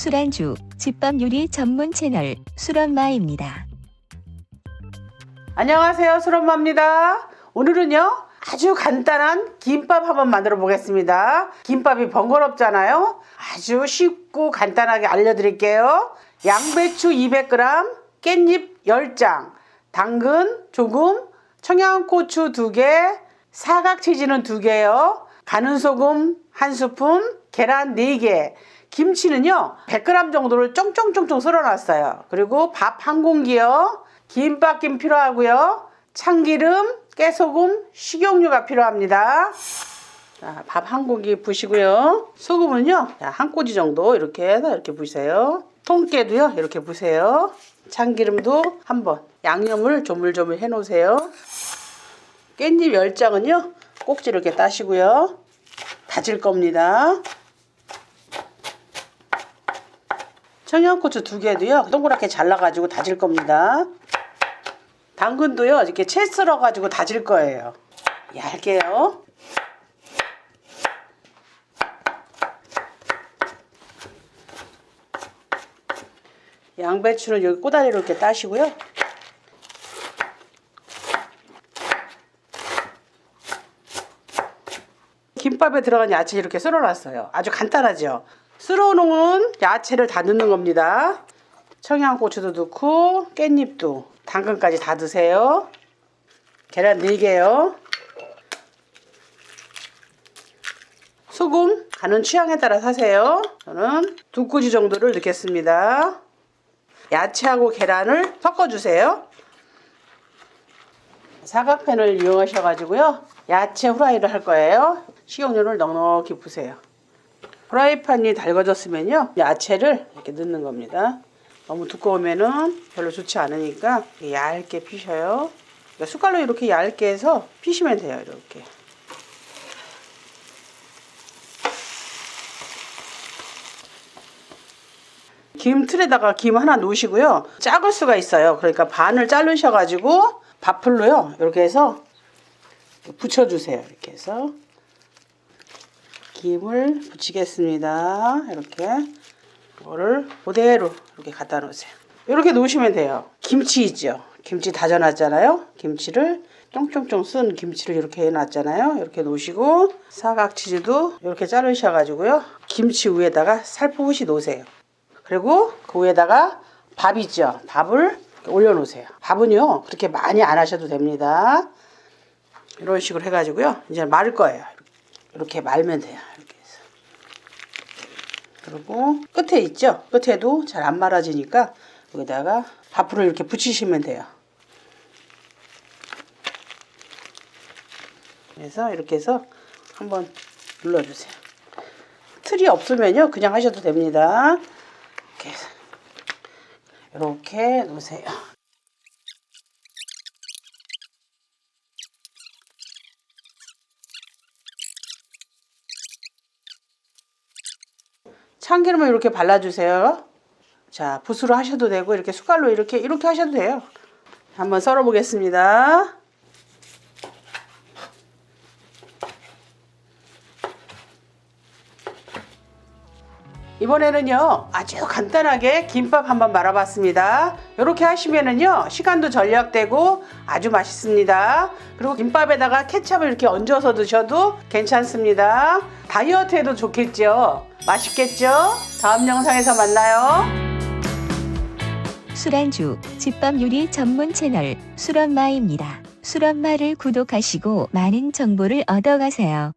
술안주, 집밥 요리 전문 채널 술엄마입니다. 안녕하세요 수엄마입니다. 오늘은요 아주 간단한 김밥 한번 만들어 보겠습니다. 김밥이 번거롭잖아요? 아주 쉽고 간단하게 알려드릴게요. 양배추 200g 깻잎 10장 당근 조금 청양고추 2개 사각치즈는 2개요. 가는 소금 1스푼 계란 4개 김치는요 100g 정도를 쫑쫑쫑쫑 썰어놨어요. 그리고 밥 한 공기요 김밥김 필요하고요 참기름 깨소금 식용유가 필요합니다. 밥 한 공기 부시고요. 소금은요 자, 한 꼬지 정도 이렇게 해서 이렇게 부세요. 통깨도요 이렇게 부세요. 참기름도 한번 양념을 조물조물 해 놓으세요. 깻잎 10장은요 꼭지 이렇게 따시고요. 다질 겁니다 청양고추 두 개도요 동그랗게 잘라가지고 다질 겁니다 당근도요 이렇게 채 썰어가지고 다질 거예요 얇게요 양배추는 여기 꼬다리로 이렇게 따시고요 김밥에 들어간 야채 이렇게 썰어놨어요. 아주 간단하죠. 썰어놓은 야채를 다 넣는 겁니다. 청양고추도 넣고 깻잎도 당근까지 다 드세요. 계란 4개요. 소금 가는 취향에 따라 사세요. 저는 두 꼬지 정도를 넣겠습니다. 야채하고 계란을 섞어주세요. 사각팬을 이용하셔가지고요. 야채 후라이를 할 거예요. 식용유를 넉넉히 부세요. 프라이팬이 달궈졌으면요. 야채를 이렇게 넣는 겁니다. 너무 두꺼우면은 별로 좋지 않으니까 얇게 피셔요. 그러니까 숟갈로 이렇게 얇게 해서 피시면 돼요. 이렇게. 김 틀에다가 김 하나 놓으시고요. 작을 수가 있어요. 그러니까 반을 자르셔가지고 밥풀로요. 이렇게 해서 붙여주세요. 이렇게 해서 김을 붙이겠습니다. 이렇게 이거를 그대로 이렇게 갖다 놓으세요. 이렇게 놓으시면 돼요. 김치 있죠. 김치 다져놨잖아요. 김치를 쫑쫑쫑 쓴 김치를 이렇게 해놨잖아요. 이렇게 놓으시고 사각치즈도 이렇게 자르셔가지고요. 김치 위에다가 살포시 놓으세요. 그리고 그 위에다가 밥 있죠. 밥을 올려놓으세요. 밥은요 그렇게 많이 안 하셔도 됩니다. 이런 식으로 해가지고요. 이제 마를 거예요. 이렇게 말면 돼요. 이렇게 해서. 그리고 끝에 있죠. 끝에도 잘 안 말아지니까 여기다가 밥풀을 이렇게 붙이시면 돼요. 그래서 이렇게 해서 한번 눌러주세요. 틀이 없으면요 그냥 하셔도 됩니다. 이렇게 해서 이렇게 놓으세요. 참기름을 이렇게 발라주세요. 자, 붓으로 하셔도 되고 이렇게 숟갈로 이렇게 이렇게 하셔도 돼요. 한번 썰어 보겠습니다. 이번에는요 아주 간단하게 김밥 한번 말아봤습니다. 이렇게 하시면은요 시간도 절약되고 아주 맛있습니다. 그리고 김밥에다가 케찹을 이렇게 얹어서 드셔도 괜찮습니다. 다이어트에도 좋겠죠? 맛있겠죠? 다음 영상에서 만나요. 술안주, 집밥 요리 전문 채널 술엄마입니다. 술엄마를 구독하시고 많은 정보를 얻어가세요.